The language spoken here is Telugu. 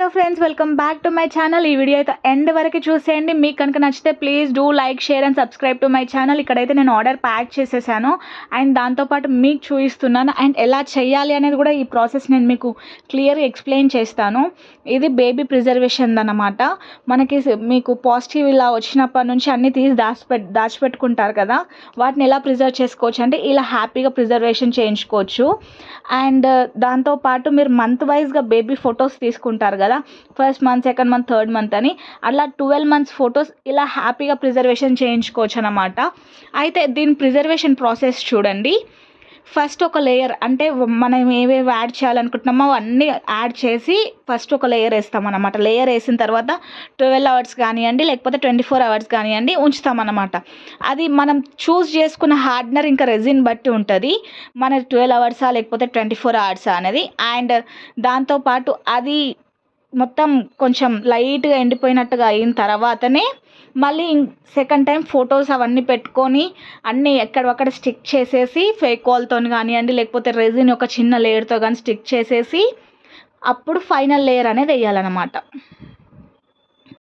Hello friends welcome back to my channel ఈ వీడియో అయితే ఎండ్ వరకు చూసేయండి. మీకు కనుక నచ్చితే please do like share and subscribe to my channel ఇక్కడైతే నేను ఆర్డర్ ప్యాక్ చేసేసాను. అండ్ దాంతోపాటు మీకు చూపిస్తున్నాను. అండ్ ఎలా చేయాలి అనేది కూడా ఈ ప్రాసెస్ నేను మీకు క్లియర్గా ఎక్స్ప్లెయిన్ చేస్తాను. ఇది బేబీ ప్రిజర్వేషన్ అన్నమాట. మనకి మీకు పాజిటివ్ ఇలా వచ్చినప్పటి నుంచి అన్ని తీసి దాచిపె దాచిపెట్టుకుంటారు కదా. వాటిని ఎలా ప్రిజర్వ్ చేసుకోవచ్చు అంటే ఇలా హ్యాపీగా ప్రిజర్వేషన్ చేయించుకోవచ్చు. అండ్ దాంతోపాటు మీరు మంత్ వైజ్గా బేబీ ఫొటోస్ తీసుకుంటారు కదా. First month second month third month అని. అట్లా ట్వెల్వ్ మంత్స్ ఫొటోస్ ఇలా హ్యాపీగా ప్రిజర్వేషన్ చేయించుకోవచ్చు అనమాట అయితే దీని ప్రిజర్వేషన్ ప్రాసెస్ చూడండి. ఫస్ట్ ఒక లేయర్ అంటే మనం ఏవేవి యాడ్ చేయాలనుకుంటున్నామో అవన్నీ యాడ్ చేసి ఫస్ట్ ఒక లేయర్ వేస్తాం అనమాట లేయర్ వేసిన తర్వాత ట్వెల్వ్ అవర్స్ కానివ్వండి లేకపోతే ట్వంటీ ఫోర్ అవర్స్ కానివ్వండి ఉంచుతామన్నమాట అది మనం చూస్ చేసుకున్న హార్డ్నర్ ఇంకా రెజిన్ బట్టి ఉంటుంది. మన ట్వెల్వ్ అవర్సా లేకపోతే ట్వంటీ ఫోర్ అవర్సా అనేది. అండ్ దాంతోపాటు అది మొత్తం కొంచెం లైట్గా ఎండిపోయినట్టుగా అయిన తర్వాతనే మళ్ళీ సెకండ్ టైం ఫొటోస్ అవన్నీ పెట్టుకొని అన్నీ ఎక్కడక్కడ స్టిక్ చేసేసి ఫేకోల్తో కానివ్వండి లేకపోతే రెజిన్ ఒక చిన్న లేయర్తో కానీ స్టిక్ చేసేసి అప్పుడు ఫైనల్ లేయర్ అనేది వేయాలన్నమాట.